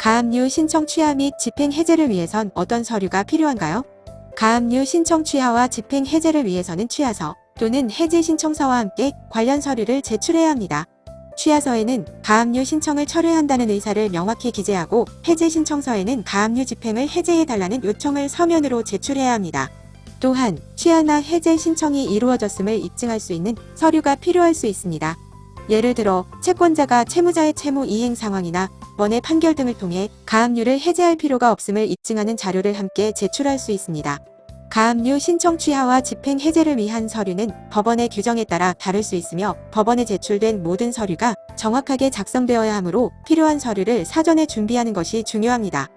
가압류 신청 취하 및 집행 해제를 위해선 어떤 서류가 필요한가요? 가압류 신청 취하와 집행 해제를 위해서는 취하서 또는 해제 신청서와 함께 관련 서류를 제출해야 합니다. 취하서에는 가압류 신청을 철회한다는 의사를 명확히 기재하고 해제 신청서에는 가압류 집행을 해제해달라는 요청을 서면으로 제출해야 합니다. 또한 취하나 해제 신청이 이루어졌음을 입증할 수 있는 서류가 필요할 수 있습니다. 예를 들어 채권자가 채무자의 채무 이행 상황이나 원의 판결 등을 통해 가압류를 해제할 필요가 없음을 입증하는 자료를 함께 제출할 수 있습니다. 가압류 신청 취하와 집행 해제를 위한 서류는 법원의 규정에 따라 다를 수 있으며 법원에 제출된 모든 서류가 정확하게 작성되어야 하므로 필요한 서류를 사전에 준비하는 것이 중요합니다.